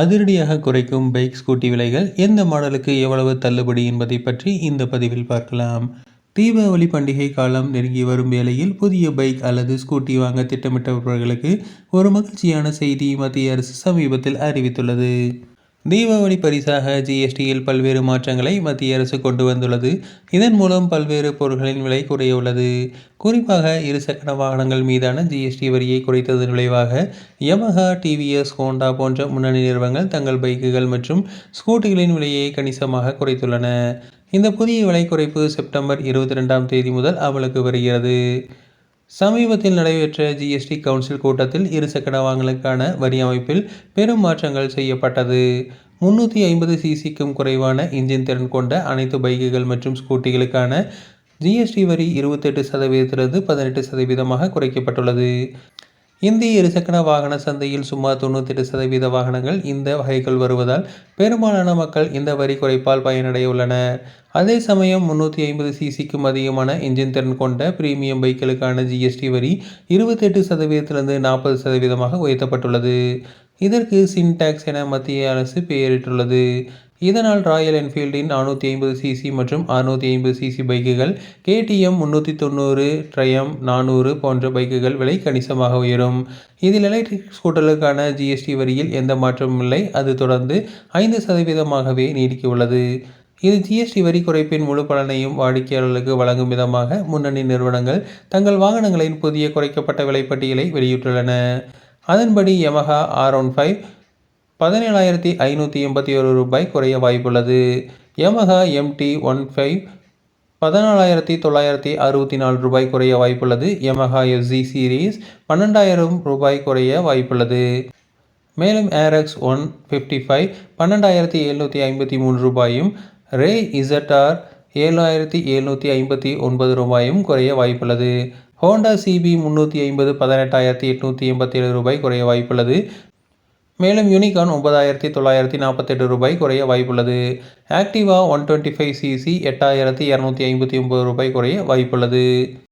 அதிரடியாக குறைக்கும் bike scooty விலைகள் எந்த மாடலுக்கு எவ்வளவு தள்ளுபடி என்பதை பற்றி இந்த பதிவில் பார்க்கலாம். தீபாவளி பண்டிகை காலம் நெருங்கி வரும் வேளையில் புதிய பைக் அல்லது ஸ்கூட்டி வாங்க திட்டமிட்டவர்களுக்கு ஒரு மகிழ்ச்சியான செய்தி மத்திய அரசு சமீபத்தில் அறிவித்துள்ளது. தீபாவளி பரிசாக ஜிஎஸ்டியில் பல்வேறு மாற்றங்களை மத்திய அரசு கொண்டு வந்துள்ளது. இதன் மூலம் பல்வேறு பொருட்களின் விலை குறைய உள்ளது குறிப்பாக இருசக்கர வாகனங்கள் மீதான ஜிஎஸ்டி வரியை குறைத்ததன் விளைவாக யமஹா டிவிஎஸ் ஹோண்டா போன்ற முன்னணி நிறுவனங்கள் தங்கள் பைக்குகள் மற்றும் ஸ்கூட்டிகளின் விலையை கணிசமாக குறைத்துள்ளன. இந்த புதிய விலை குறைப்பு செப்டம்பர் இருபத்தி ரெண்டாம் தேதி முதல் அமலுக்கு வருகிறது. சமீபத்தில் நடைபெற்ற ஜிஎஸ்டி கவுன்சில் கூட்டத்தில் இருசக்கர வாகனங்களுக்கான வரி அமைப்பில் பெரும் மாற்றங்கள் செய்யப்பட்டது. முன்னூற்றி ஐம்பது சிசிக்கும் குறைவான இன்ஜின் திறன் கொண்ட அனைத்து பைக்குகள் மற்றும் ஸ்கூட்டிகளுக்கான ஜிஎஸ்டி வரி இருபத்தெட்டு சதவீதத்திலிருந்து பதினெட்டு சதவீதமாக குறைக்கப்பட்டுள்ளது. இந்திய இருசக்கர வாகன சந்தையில் சுமார் தொண்ணூத்தெட்டு சதவீத வாகனங்கள் இந்த வகைகள் வருவதால் பெரும்பாலான மக்கள் இந்த வரி குறைப்பால் பயனடைய உள்ளனர் அதே சமயம் முன்னூற்றி ஐம்பது சிசிக்கும் அதிகமான இன்ஜின் திறன் கொண்ட பிரீமியம் பைக்களுக்கான ஜிஎஸ்டி வரி இருபத்தெட்டு சதவீதத்திலிருந்து நாற்பது சதவீதமாக உயர்த்தப்பட்டுள்ளது. இதற்கு சின்டாக்ஸ் என மத்திய அரசு பெயரிட்டுள்ளது. இதனால் ராயல் என்ஃபீல்டின் நானூற்றி ஐம்பது சிசி மற்றும் அறுநூற்றி ஐம்பது சிசி பைக்குகள் கேடிஎம் முந்நூற்றி தொண்ணூறு ட்ரயம் நானூறு போன்ற பைக்குகள் விலை கணிசமாக உயரும். இதில் எலக்ட்ரிக் ஸ்கூட்டர்களுக்கான ஜிஎஸ்டி வரியில் எந்த மாற்றமும் இல்லை. அது தொடர்ந்து ஐந்து சதவீதமாகவே நீடிக்கவுள்ளது. இது ஜிஎஸ்டி வரி குறைப்பின் முழு பலனையும் வாடிக்கையாளர்களுக்கு வழங்கும் விதமாக முன்னணி நிறுவனங்கள் தங்கள் வாகனங்களின் புதிய குறைக்கப்பட்ட விலைப்பட்டியலை வெளியிட்டுள்ளன. அதன்படி யமஹா ஆர் ஒன் ஃபைவ் பதினேழாயிரத்தி ஐநூற்றி எண்பத்தி ஒரு ரூபாய் குறைய வாய்ப்புள்ளது. யமஹா எம்டி ஒன் ஃபைவ் பதினாலாயிரத்தி தொள்ளாயிரத்தி அறுபத்தி நாலு ரூபாய் குறைய வாய்ப்புள்ளது. யமஹா எஃப்ஜி சீரீஸ் பன்னெண்டாயிரம் ரூபாய் குறைய வாய்ப்புள்ளது. மேலும் ஏரக்ஸ் ஒன் ஃபிஃப்டி ஃபைவ் பன்னெண்டாயிரத்தி எழுநூற்றி ஐம்பத்தி மூணு ரூபாயும் ரே இசட்டார் ஏழாயிரத்தி எழுநூற்றி ஐம்பத்தி ஒன்பது ரூபாயும் குறைய வாய்ப்புள்ளது. ஹோண்டா சிபி முந்நூற்றி ஐம்பது பதினெட்டாயிரத்தி எட்நூற்றி எண்பத்தி ஏழு ரூபாய் குறைய வாய்ப்புள்ளது. மேலும் யூனிகான் ஒன்பதாயிரத்தி தொள்ளாயிரத்தி நாற்பத்தெட்டு ரூபாய் குறைய வாய்ப்புள்ளது. Activa one twenty five CC எட்டாயிரத்தி இரநூத்தி ஐம்பத்தி ஒம்பது ரூபாய் குறைய வாய்ப்புள்ளது.